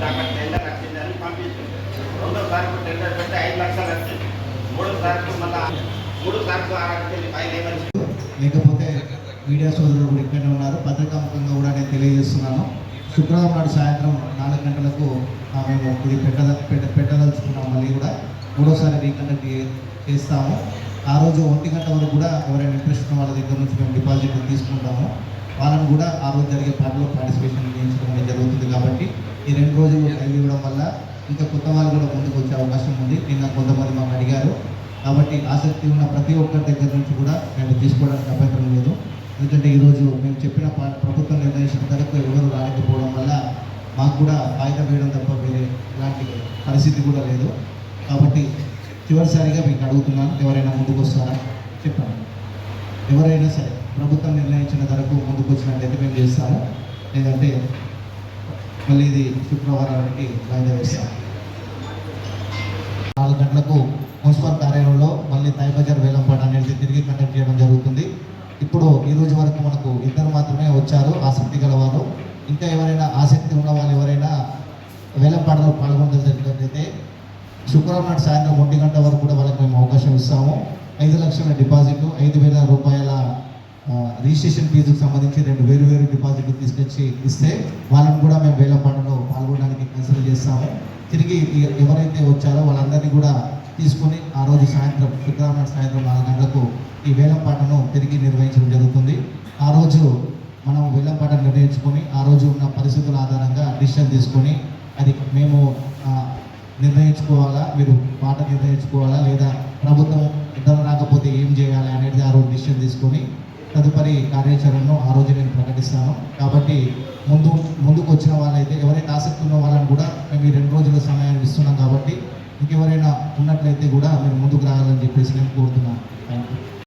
పంపిస్తారు ఇందాక టెండర్ వచ్చిందని పంపిస్తుంది రెండోసారి టెండర్ పెట్టి ఐదు లక్షలు వచ్చింది మూడోసారి మళ్ళీ మూడు సార్లు ఆరాడికి ఫైల్ ఏమని లేకపోతే మీడియా సోదరులు కూడా ఇక్కడనే ఉన్నారు. పత్రికాముఖంగా కూడా నేను తెలియజేస్తున్నాను. శుక్రవారం నాడు సాయంత్రం నాలుగు గంటలకు మేము ఇది పెట్టద పెట్ట పెట్టదలుచుకున్నాం. మళ్ళీ కూడా మూడోసారి రీకండక్ట్ చేస్తాము. ఆ రోజు ఒంటి గంట వరకు కూడా ఎవరైనా ఇంట్రెస్ట్ ఉన్న వాళ్ళ దగ్గర నుంచి మేము డిపాజిట్ తీసుకుంటాము. వాళ్ళని కూడా ఆ రోజు జరిగే పాటలో పార్టిసిపేషన్ చేయించడం జరుగుతుంది కాబట్టి ఈ రెండు రోజులు టైం ఇవ్వడం వల్ల ఇంకా కొత్త వాళ్ళు కూడా ముందుకు వచ్చే అవకాశం ఉంది. నిన్న కొంతమంది మాకు అడిగారు. కాబట్టి ఆసక్తి ఉన్న ప్రతి ఒక్కరి దగ్గర నుంచి కూడా మేము తీసుకోవడానికి అభ్యంతరం లేదు. ఎందుకంటే ఈరోజు మేము చెప్పిన పా- ప్రభుత్వం నిర్ణయించిన ధరకు ఎవరు రాలేకపోవడం వల్ల మాకు కూడా వాయిదా వేయడం తప్ప వేరే ఇలాంటి పరిస్థితి కూడా లేదు. కాబట్టి చివరిసారిగా మీకు అడుగుతున్నాను ఎవరైనా ముందుకు వస్తారా? చెప్పండి. ఎవరైనా సరే ప్రభుత్వం నిర్ణయించిన ధరకు ముందుకు వచ్చినట్లయితే మేము చేస్తాము లేదంటే మళ్ళీ ఇది శుక్రవారానికి వాయిదా వేస్తాము నాలుగు గంటలకు మున్సిపల్ కార్యాలయంలో మళ్ళీ తాయిబజార్ వేలంపాట అనేది తిరిగి కండక్ట్ చేయడం జరుగుతుంది. ఇప్పుడు ఈ రోజు వరకు మనకు ఇద్దరు మాత్రమే వచ్చారు ఆసక్తి గలవారు ఇంకా ఎవరైనా ఆసక్తి ఉన్న వాళ్ళు ఎవరైనా వేలంపాటలో పాల్గొనగలిగినట్లయితే శుక్రవారం నాడు సాయంత్రం ఒంటి గంట వరకు కూడా వాళ్ళకి మేము అవకాశం ఇస్తాము. ఐదు లక్షల డిపాజిట్ ఐదు వేల రూపాయల రిజిస్ట్రేషన్ ఫీజుకు సంబంధించి రెండు తీసుకొచ్చి ఇస్తే వాళ్ళని కూడా మేము వేలంపాటలో పాల్గొనడానికి కన్సిడర్ చేస్తాము. తిరిగి ఎవరైతే వచ్చారో వాళ్ళందరినీ కూడా తీసుకొని ఆ రోజు సాయంత్రం శుక్రవారం సాయంత్రం నాలుగు గంటలకు ఈ వేలంపాటను తిరిగి నిర్వహించడం జరుగుతుంది. ఆ రోజు మనం వేలంపాట నిర్ణయించుకొని ఆ రోజు ఉన్న పరిస్థితుల ఆధారంగా డిసిషన్ తీసుకొని అది మేము నిర్ణయించుకోవాలా మీరు పాట నిర్ణయించుకోవాలా లేదా ప్రభుత్వం ఇద్దరు రాకపోతే ఏం చేయాలి అనేది ఆ రోజు డిసిషన్ తీసుకొని తదుపరి కార్యాచరణను ఆ రోజు నేను ప్రకటిస్తాను. కాబట్టి ముందు ముందుకు వచ్చిన వాళ్ళైతే ఎవరైతే ఆసక్తి ఉన్న వాళ్ళని కూడా మేము ఈ రెండు రోజుల సమయాన్ని ఇస్తున్నాం కాబట్టి ఇంకెవరైనా ఉన్నట్లయితే కూడా మీరు ముందుకు రావాలని చెప్పేసి నేను కోరుతున్నాను. Thank you